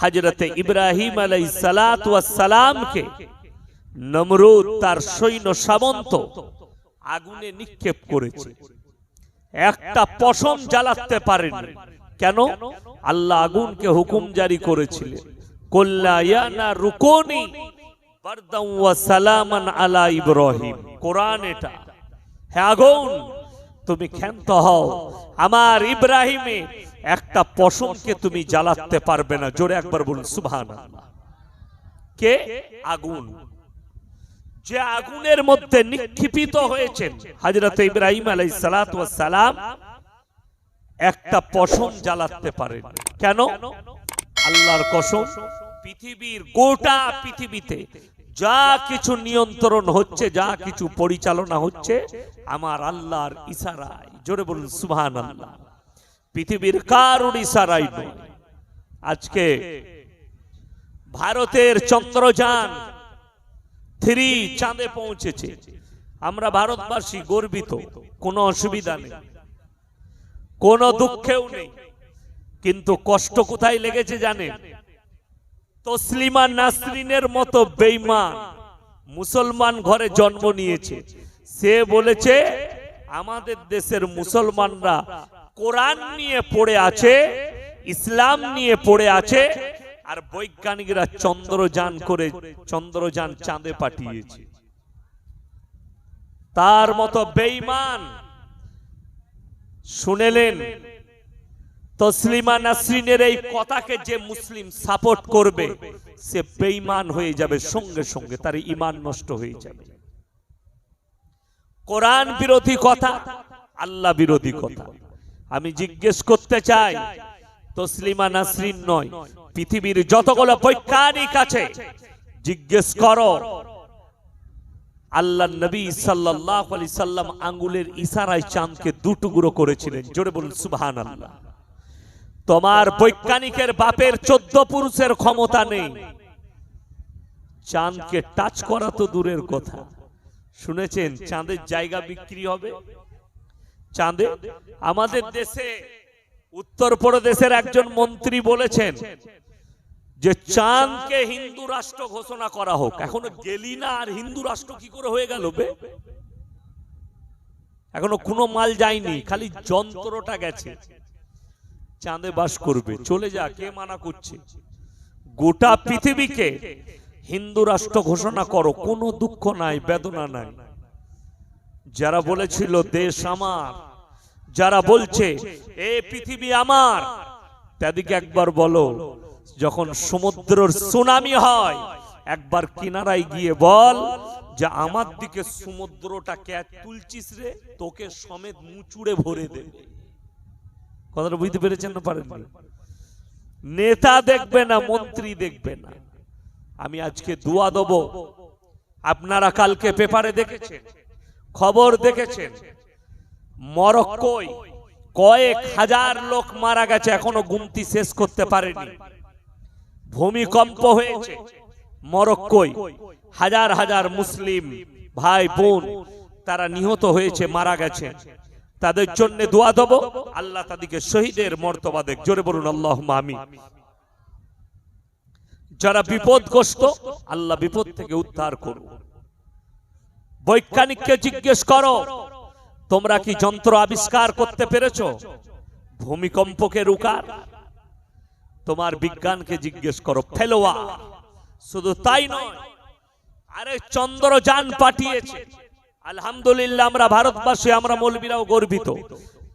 হাজরতে ইব্রাহিম আলাই সালাত সালামকে নমরুদ তার সৈন্য সামন্ত আগুনে নিক্ষেপ করেছে। একটা পশম জ্বালাতে পারেন। কেন? আল্লাহ আগুনকে হুকুম জারি করেছিলেন। কল্লা ইয়ানা রুকনি বারদাম ওয়া সালামান আলা ইব্রাহিম। কোরআন এটা। হে আগুন তুমি ক্ষান্ত হও। আমার ইব্রাহিমে একটা পশমকে তুমি জ্বালাতে পারবে না। জোরে একবার বলুন, সুবহানাল্লাহ। কে? আগুন। যে আগুনের মধ্যে নিক্ষিপিত হয়েছেন হাজরত ইব্রাহিম আলাই সালাম, একটা পশম জ্বালাতে পারেন। কেন? আল্লাহর কসম, পৃথিবীর গোটা পৃথিবীতে যা কিছু নিয়ন্ত্রণ হচ্ছে, যা কিছু পরিচালনা হচ্ছে, আমার আল্লাহর ইশারায়। জোরে বলুন সুবহান আল্লাহ পৃথিবীর কারোর ইশারাই নয় আজকে ভারতের চন্দ্রযান থ্রি চাঁদে পৌঁছেছে। আমরা ভারতবাসী গর্বিত, কোনো অসুবিধা নেই। কোনো দুঃখেও নেই। কিন্তু কষ্ট কোথায় লেগেছে জানেন? তসলিমা নাসরিনের মতো বেইমান মুসলমান ঘরে জন্ম নিয়েছে। সে বলেছে, আমাদের দেশের মুসলমানরা কোরআন নিয়ে পড়ে আছে, ইসলাম নিয়ে পড়ে আছে, আর বৈজ্ঞানিকরা চন্দ্রযান করে চন্দ্রযান চাঁদে পাঠিয়েছে। তার মতো বেইমান শুনেলেন, তসলিমা নাসরিনের এই কথাকে যে মুসলিম সাপোর্ট করবে, সে বেইমান হয়ে যাবে, সঙ্গে সঙ্গে তার ইমান নষ্ট হয়ে যাবে। কোরআন বিরোধী কথা, আল্লাহ বিরোধী কথা। আমি জিজ্ঞেস করতে চাই, তসলিমা নাসরিন নয়, পৃথিবীর যতগুলো বৈজ্ঞানিক আছে, জিজ্ঞেস করো। আল্লাহ নবী সাল্লাল্লাহু আলাইহি সাল্লাম আঙ্গুলের ইশারায় চাঁদকে দুটুকরো করেছিলেন। জোরে বলুন, সুবহানাল্লাহ। তোমার বৈজ্ঞানিকের বাপের চোদ্দ পুরুষের ক্ষমতা নেই। চাঁদকে টাচ করা তো দূরের কথা। শুনেছেন, চাঁদের জায়গা বিক্রি হবে? চাঁদে? আমাদের দেশে উত্তরপ্রদেশের একজন মন্ত্রী বলেছেন যে চাঁদকে হিন্দু রাষ্ট্র ঘোষণা করা হোক। এখনও গেলি না আর হিন্দু রাষ্ট্র কি করে হয়ে গেল বে? এখনও কোনো মাল যায়নি খালি যন্ত্রটা গেছে। চাঁদে বাস করবে। চলে যা কে মানা করছে? গোটা পৃথিবীকে হিন্দু রাষ্ট্র ঘোষণা করো। কোনো দুঃখ নাই বেদনা নাই। যারা বলেছিল দেশ আমার যারা বলছে, এ পৃথিবী আমার, তাদেরকে একবার বলো, যখন সমুদ্রের সুনামি হয়, একবার কিনারায় গিয়ে বল যে, আমার দিকে সমুদ্রটা কে তুলছিস রে, তোকে সমেত মুচুড়ে ভরে দেবে। কথাটা বুঝতে পেরেছেন না পারেননি? নেতা দেখবে না, মন্ত্রী দেখবে না। আমি আজকে দোয়া দেব। আপনারা কালকে পেপারে দেখেছেন, খবর দেখেছেন মরক্কোয় কয়েক হাজার লোক মারা গেছে, এখনও গুমতি শেষ করতে পারেনি। ভূমিকম্প হয়েছে মরক্কোয়। হাজার হাজার মুসলিম ভাই বোন তারা নিহত হয়েছে, মারা গেছে। তাদের জন্য দোয়া দেব, আল্লাহ তাদেরকে শহীদের মর্তবা দেখ জোরে বলুন আল্লাহ আমি যারা বিপদগ্রস্ত, আল্লাহ বিপদ থেকে উদ্ধার করুন। বৈজ্ঞানিককে জিজ্ঞেস করো তোমরা কি যন্ত্র আবিষ্কার করতে পেরেছ? ভূমিকম্পকে রুকার? তোমার বিজ্ঞানকে জিজ্ঞেস করো ফেলোয়া। শুধু তাই নয় আরে চন্দ্রযান পাঠিয়েছে। আলহামদুলিল্লাহ আমরা ভারতবাসী আমরা মৌলবীরাও গর্বিত।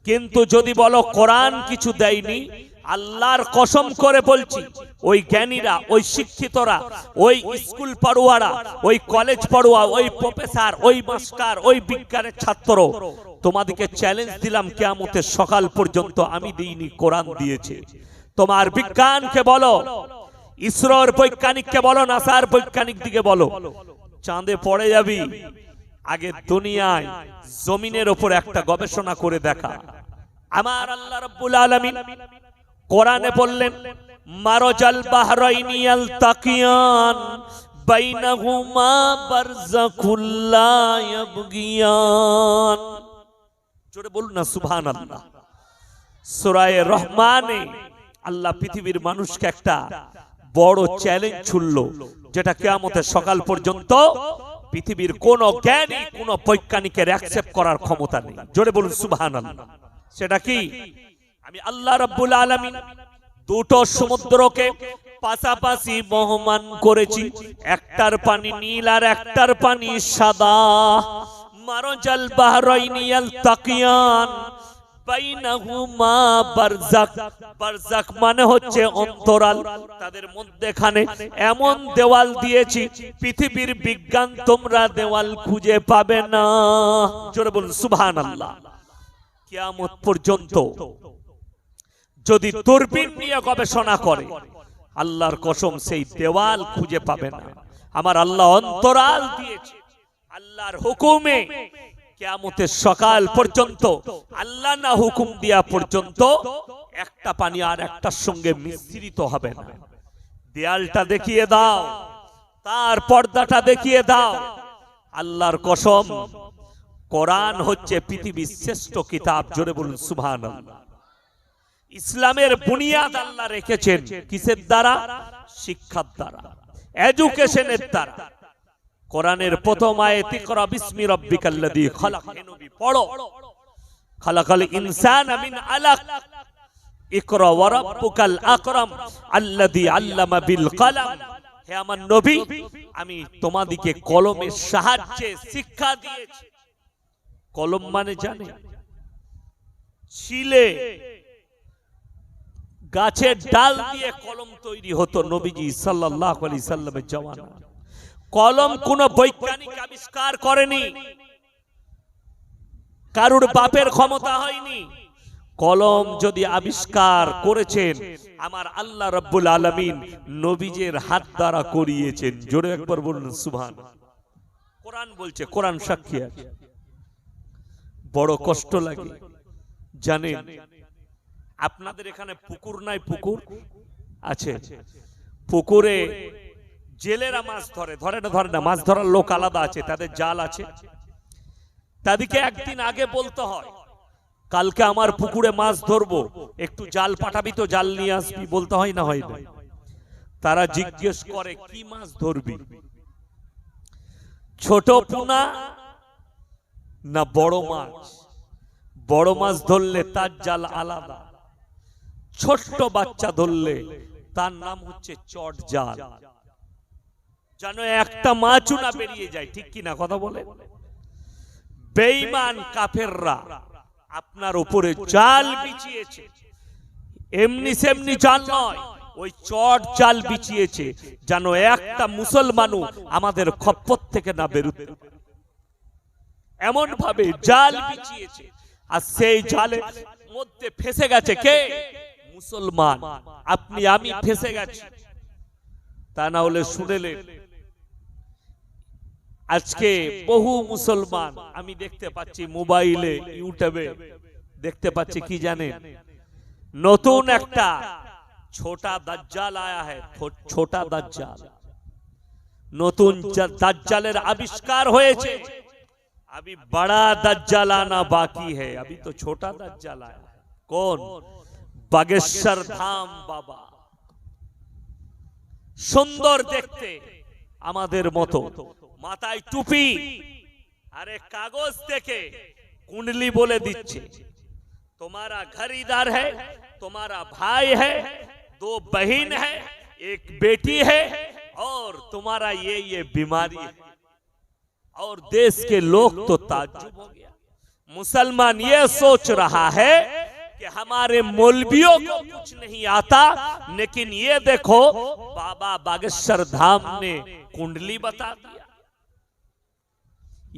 কিন্তু যদি বলো কোরআন কিছু দেয়নি আল্লাহর কসম করে বলছি, ওই জ্ঞানীরা, ওই শিক্ষিতরা, ওই স্কুল পড়ুয়ারা, ওই কলেজ পড়ুয়া, ওই প্রফেসর, ওই মাস্টার, ওই বিজ্ঞানের ছাত্র, তোমাদেরকে চ্যালেঞ্জ দিলাম কেয়ামতের সকাল পর্যন্ত, আমি দিইনি, কোরআন দিয়েছে। তোমার বিজ্ঞানকে বলো, ইসরোর বৈজ্ঞানিককে বলো, নাসার বৈজ্ঞানিক দিকে বলো। চাঁদে পড়ে যাবি, আগে দুনিয়ায় জমিনের ওপর একটা গবেষণা করে দেখা। আমার আল্লাহ রাব্বুল আলামিন কোরআনে বললেন, মারজাল বাহরাইনি আলতাকিয়ান, বাইনাহুমা বারযাকুল লা ইয়াবগিয়ান। জোরে বলুন না, সুবহানাল্লাহ। সূরা রহমানে আল্লাহ পৃথিবীর মানুষকে একটা বড় চ্যালেঞ্জ ছুড়ল, যেটা কেয়ামতের সকাল পর্যন্ত পৃথিবীর কোন জ্ঞানী, কোন বৈজ্ঞানিকের অ্যাকসেপ্ট করার ক্ষমতা নেই। জোরে বলুন সুবহান সেটা কি? আমি আল্লাহ রাব্বুল আলামিন দুটো সমুদ্রকে পাশাপাশি বহমান করেছি। একটার পানি নীল আর একটার পানি সাদা। মারজাল বাহরাইনি তাকিয়ান বাইনাহুমা বারজাক বারজাক মানে হচ্ছে অন্তরাল। তাদের মধ্যেখানে এমন দেওয়াল দিয়েছি, পৃথিবীর বিজ্ঞান তোমরা দেওয়াল খুঁজে পাবে না। জোরে বলুন, সুবহানাল্লাহ। কিয়ামত পর্যন্ত যদি দূরবীন নিয়ে গবেষণা করে আল্লাহর কসম সেই দেওয়াল খুঁজে পাবে না। আমার আল্লাহ অন্তরাল দিয়েছে। আল্লাহর হুকুমে কেয়ামতের সকাল পর্যন্ত আল্লাহ না হুকুম দিয়া পর্যন্ত একটা পানি আর একটার সঙ্গে মিশ্রিত হবে না। দেয়ালটা দেখিয়ে দাও। তার পর্দাটা দেখিয়ে দাও। আল্লাহর কসম। কোরআন হচ্ছে পৃথিবীর শ্রেষ্ঠ কিতাব। জোরে বলুন সুবহানাল্লাহ। ইসলামের বুনিয়াদ আল্লাহ রেখেছেন। কিসের দ্বারা? শিক্ষার দ্বারা। এডুকেশনের দ্বারা। কোরআনের প্রথম আয়াত ইকরা বিসমি রাব্বিকাল্লাযী খালাক। হে নবী পড়ো। খালাকাল ইনসানা মিন আলাক। ইকরা ওয়া রাব্বুকাল আকরাম। আল্লাযী আল্লামা বিল কলম। হে আমার নবী আমি তোমাদিকে কলমের সাহায্যে শিক্ষা দিয়েছি। কলম মানে জানে? ছিলে। গাছের ডাল দিয়ে কলম তৈরি হতো নবীজি সাল্লাল্লাহু আলাইহি সাল্লামের জওয়ানা কলম কোন বৈজ্ঞানিক আবিষ্কার করেনি। কারুর বাপের ক্ষমতা হয়নি। কলম যদি আবিষ্কার করেছেন, আমার আল্লাহ রব্বুল আলামিন নবীজের হাত দ্বারা করিয়েছেন। জোরে একবার বলুন, সুবহান। কোরআন বলছে, কোরআন সাক্ষী আছে। বড় কষ্ট লাগে। জানেন আপনাদের এখানে পুকুর নাই পুকুর আছে। পুকুরে জেলেরা মাছ ধরে ধরে না ধরে না মাছ ধরার লোক আলাদা আছে তাদের জাল আছে। তাদেরকে একদিন আগে বলতে হয় কালকে আমার পুকুরে মাছ ধরবো একটু জাল পাঠাবি তো জাল নিয়ে আসবি বলতে হয় না হয় না। তারা জিজ্ঞেস করে কি মাছ ধরবি? ছোট পোনা না বড় মাছ? বড় মাছ ধরলে তার জাল আলাদা। ছোট্ট বাচ্চা ধরলে, তার নাম হচ্ছে চট জাল। যেন একটা মাছও না বেরিয়ে যায়, ঠিক কি না কথা বলে? বেঈমান কাফেররা আপনার উপরে জাল বিছিয়েছে। এমনি সেমনি জাল নয়, ওই চট জাল বিছিয়েছে, যেন একটা মুসলমানও আমাদের খপ্পর থেকে না বেরোতে এমন ভাবে জাল বিছিয়েছে, আর সেই জালের মধ্যে ফেসে গেছে কে? মুসলমান আপনি আমি ফেসে গেছি তা না হলে শুনেলেন আজকে বহু মুসলমান আমি দেখতে পাচ্ছি মোবাইলে ইউটিউবে দেখতে পাচ্ছি কি জানেন নতুন একটা ছোটা দাজ্জাল আয়া है ছোটা দাজ্জাল নতুন জা- দাজ্জালের আবিষ্কার হয়েছে अभी बड़ा दज्जाल आना बाकी है अभी तो छोटा दज्जाल आया है। कौन बागेश्वर धाम बाबा सुंदर देखते मोतो मत माथाय टूपी अरे कागज़ देखे कुंडली बोले दीचे तुम्हारा घरीदार है तुम्हारा भाई है दो बहन है एक बेटी है और तुम्हारा ये ये बीमारी है। और देश के लोग तो ताजुब हो गया। मुसलमान ये सोच रहा है। कि हमारे मौलवियों को कुछ नहीं आता लेकिन ये देखो बाबा बागेश्वर धाम ने कुंडली बता दिया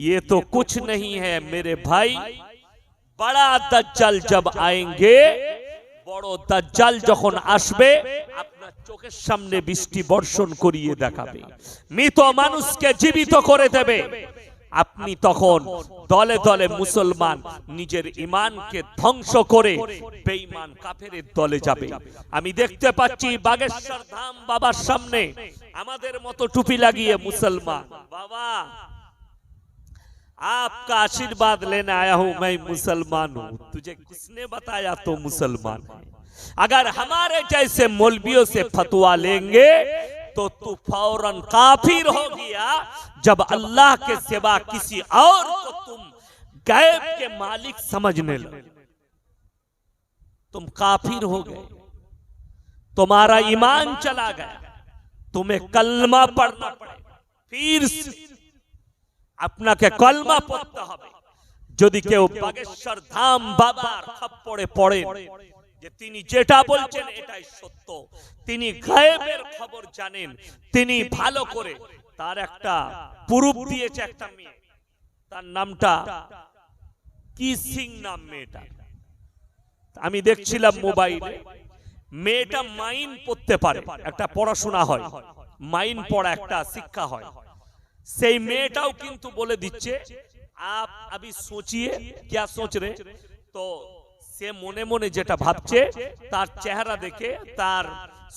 ये तो कुछ नहीं है मेरे भाई बड़ा दज्जल जब आएंगे বড় দাজ্জাল যখন আসবে আপনার চোখের সামনে বৃষ্টি বর্ষণ করিয়ে দেখাবে মৃত মানুষকে জীবিত করে দেবে আপনি তখন দলে দলে মুসলমান নিজের ইমানকে ধ্বংস করে বেঈমান কাফেরের দলে যাবে আমি দেখতে পাচ্ছি বাগেশ্বর ধাম বাবার সামনে আমাদের মতো টুপি লাগিয়ে মুসলমান বাবা आपका आशीर्वाद लेने आया हूं मैं मुसलमान हूं तुझे किसने बताया तो मुसलमान है अगर हमारे जैसे मौलवियों से फतवा लेंगे तो तू फौरन काफिर हो गया जब अल्लाह के सिवा किसी और को तुम गैब के मालिक समझने लगे तुम काफिर हो गए तुम्हारा ईमान चला गया तुम्हें कलमा पढ़ना पड़े फिर से আপনাকে কলমা পড়তে হবে যদি কেউ বাগেশ্বর ধাম বাবার খপ্পড়ে পড়ে যে তিনি যেটা বলছেন এটাই সত্য তিনি গায়েবের খবর জানেন তিনি ভালো করে তার একটা পুরুপ দিয়েছে একটা মেয়ে তার নামটা কি সিং নাম মেয়েটা আমি দেখছিলাম মোবাইলে মেয়েটা মাইন পড়তে পারে একটা পড়াশোনা হয় মাইন পড়া একটা শিক্ষা হয় সেই মেয়েটাও কিন্তু বলে দিচ্ছে আপ আবি সোচিয়ে क्या सोच रहे তো সে মনে মনে যেটা ভাবছে তার চেহারা দেখে তার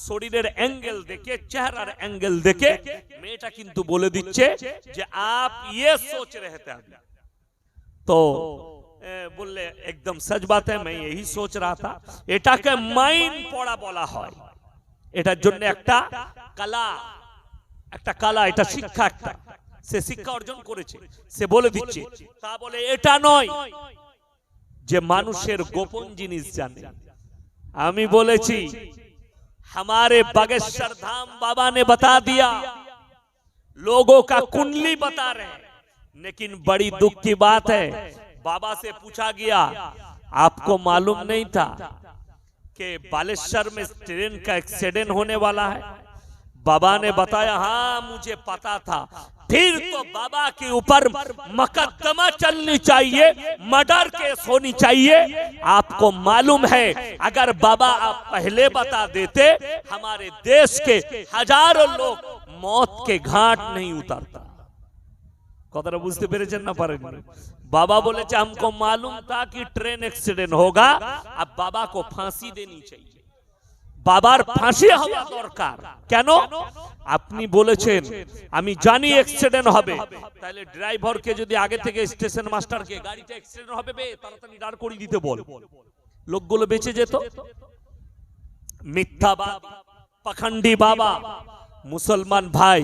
শরীরের অ্যাঙ্গেল দেখে চেহারার অ্যাঙ্গেল দেখে মেয়েটা কিন্তু বলে দিচ্ছে যে আপ ইয়ে সোচ रहे थे अभी তো এ, বললে একদম সচ বাত হ্যাঁ मैं यही सोच रहा था এটাকে মাইন পড়া বলা হয় এটার জন্য একটা কলা একটা কালা এটা শিক্ষা একটা সে শিক্ষা অর্জন করেছে সে বলে দিচ্ছে তা বলে এটা নয় যে মানুষের গোপন জিনিস জানে আমি বলেছি हमारे बागेश्वर धाम बाबा ने बता दिया लोगों का कुंडली बता रहे हैं लेकिन बड़ी दुख की बात है बाबा से पूछा गया आपको मालूम नहीं था कि बालेश्वर में ट्रेन का एक्सीडेंट होने वाला है बाबा ने बताया हाँ मुझे पता था फिर तो बाबा के ऊपर मुकदमा चलनी चाहिए मर्डर केस होनी चाहिए आपको मालूम है अगर बाबा आप पहले बता देते हमारे देश के हजारों लोग मौत के घाट नहीं उतरता কথাটা বুঝতে পেরেছেন না পারেননি बाबा बोले चे हमको मालूम था कि ट्रेन एक्सीडेंट होगा अब बाबा को फांसी देनी चाहिए বাবার ফাঁসি হওয়া দরকার। কেন? আপনি বলেছেন, আমি জানি অ্যাক্সিডেন্ট হবে। তাহলে ড্রাইভারকে যদি আগে থেকে স্টেশন মাস্টারকে গাড়িটা অ্যাক্সিডেন্ট হবে বে, তাড়াতাড়ি দাঁড় করিয়ে দিতে বল। লোকগুলো বেঁচে যেত। মিথ্যাবাদ পাখান্ডি বাবা, মুসলমান ভাই,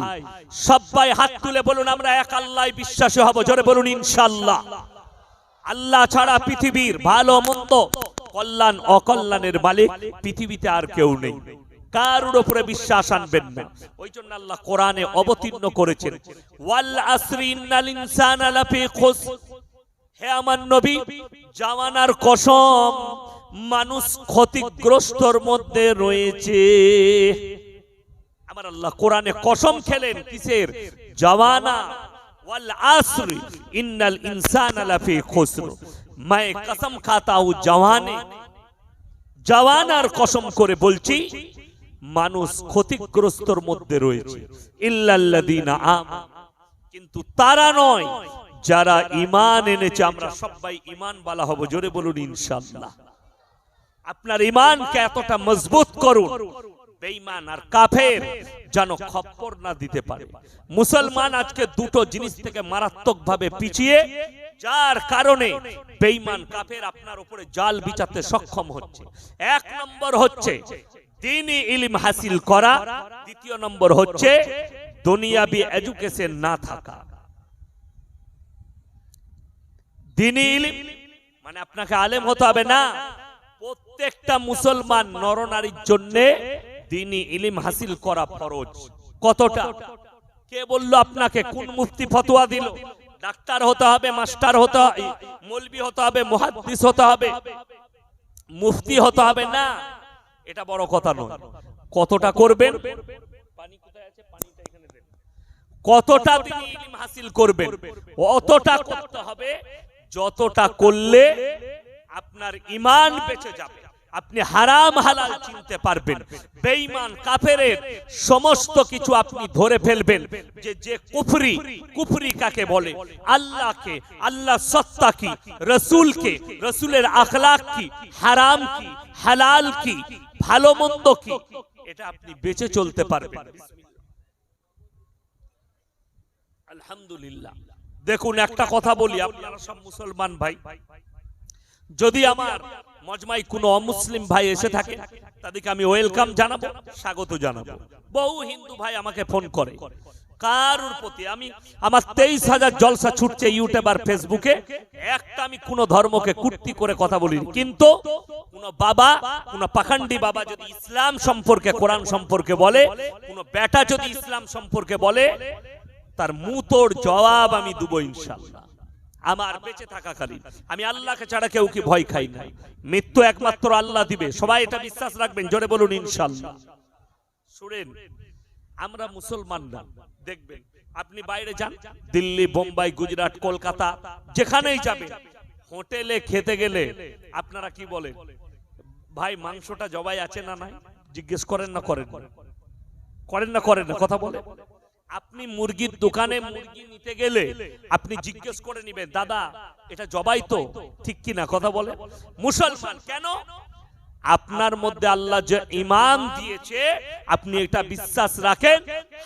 সবাই হাত তুলে বলুন, আমরা এক আল্লাহ বিশ্বাসী হব। জোরে বলুন ইনশাল্লাহ আল্লাহ ছাড়া পৃথিবীর ভালো মন্দ কল্যাণ, অকল্যাণের মালিক পৃথিবীতে আর কেউ নেই। কারোর উপরে বিশ্বাস আনবেন না। ওই জন্য আল্লাহ কোরআনে অবতীর্ণ করেছেন, ওয়াল আসরি ইন্নাল ইনসানা লাফি খুস হে আমার নবী, জামানার কসম, মানুষ ক্ষতিগ্রস্তর মধ্যে রয়েছে। আমার আল্লাহ কোরআনে কসম খেলেন, কিসের? জওয়ানা ওয়াল আসরি ইন্নাল ইনসানা লাফি খুসর मैं कसम खाता हूं জওয়ানে জওয়ানার কসম করে বলছি মানুষ ক্ষতিগ্রস্তর মধ্যে রয়েছে ইল্লাল্লাযীনা আমানু কিন্তু তারা নয় যারা ঈমান এনেছে আমরা সবাই ঈমান বালা হব জোরে বলুন ইনশাআল্লাহ আপনার ঈমানকে এতটা মজবুত করুন বেঈমান আর কাফের যেন খপ্পর না দিতে পারে মুসলমান আজকে দুটো জিনিস থেকে মারাত্মকভাবে পিছিয়ে যার কারণে বেঈমান কাফের আপনার উপরে জাল বিচাতে সক্ষম হচ্ছে। এক নম্বর হচ্ছে দিনই ইলম হাসিল করা। দ্বিতীয় নম্বর হচ্ছে দুনিয়াবি এডুকেশন না থাকা। দিনই ইলম মানে আপনাকে আলেম হতে হবে না। প্রত্যেকটা মুসলমান নরনারীর জন্য দিনই ইলিম হাসিল করা ফরজ। কতটা? কে বলল আপনাকে কোন মুফতি ফতোয়া দিল? ডাক্তার হতে হবে, মাস্টার হতে হবে, মৌলবি হতে হবে, মুহাদ্দিস হতে হবে, মুফতি হতে হবে, না। এটা বড় কথা নয়। কতটা করবেন? পানি কোথায় আছে? পানিটা এখানে দেন। কতটা তিনি ইলম হাসিল করবেন? অতটা করতে হবে, যতটা করলে আপনার ইমান বেঁচে যাবে। আপনি হারাম হালাল চিনতে পারবেন। বেঈমান, কাফেরের সমস্ত কিছু আপনি ধরে ফেলবেন যে যে কুফরি কুফরি কাকে বলে? আল্লাহকে, আল্লাহ সত্তা কি? রসুলকে, রসুলের আখলাক কি? হারাম কি? হালাল কি? ভালো মন্দ কি? এটা আপনি বেঁচে চলতে পারবেন। আলহামদুলিল্লাহ। দেখুন, একটা কথা বলি, আপনারা সব মুসলমান ভাই। যদি আমার মজমাই কোনো অমুসলিম ভাই এসে থাকে, তাদেরকে আমি ওয়েলকাম জানাব, স্বাগত জানাব। বহু হিন্দু ভাই আমাকে ফোন করে। কারুর প্রতি আমি, আমার তেইশ হাজার জলসা ছুটছে ইউটিউব আর ফেসবুকে একটা আমি কোন ধর্মকে কুর্তি করে কথা বলি কিন্তু কোন বাবা, কোন পাখান্ডি বাবা যদি ইসলাম সম্পর্কে, কোরআন সম্পর্কে বলে, কোন বেটা যদি ইসলাম সম্পর্কে বলে, তার মুতোর জবাব আমি দেবো ইনশাল্লাহ আমার বেঁচে থাকাকালীন। আমি আল্লাহকে ছাড়া কেউ কি ভয় খাই না। মৃত্যু একমাত্র আল্লাহ দিবে। সবাই এটা বিশ্বাস রাখবেন, জোরে বলুন ইনশাল্লাহ শুনেন, আমরা মুসলমান না। দেখবেন, আপনি বাইরে যান, দিল্লি, বোম্বাই, গুজরাট, কলকাতা, যেখানেই যাবেন, হোটেলে খেতে গেলে আপনারা কি বলেন? ভাই, মাংসটা জবাই আছে না নাই? জিজ্ঞেস করেন না, করেন করেন না করেন না, কথা বলে আপনি মুরগির দোকানে মুরগি নিতে গেলে আপনি জিজ্ঞেস করে নিবেন, দাদা, এটা জবাই তো, ঠিক কি না? কথা বলে। মুসলমান, কেন? আপনার মধ্যে আল্লাহ যে ইমান দিয়েছে, আপনি এটা বিশ্বাস রাখেন,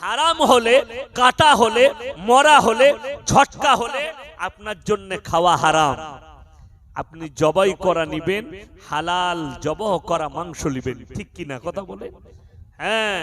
হারাম হলে, কাটা হলে, মরা হলে, ঝটকা হলে আপনার জন্য খাওয়া হারাম। আপনি জবাই করা নিবেন, হালাল জবহ করা মাংস নিবেন, ঠিক কি না? কথা বলে। হ্যাঁ।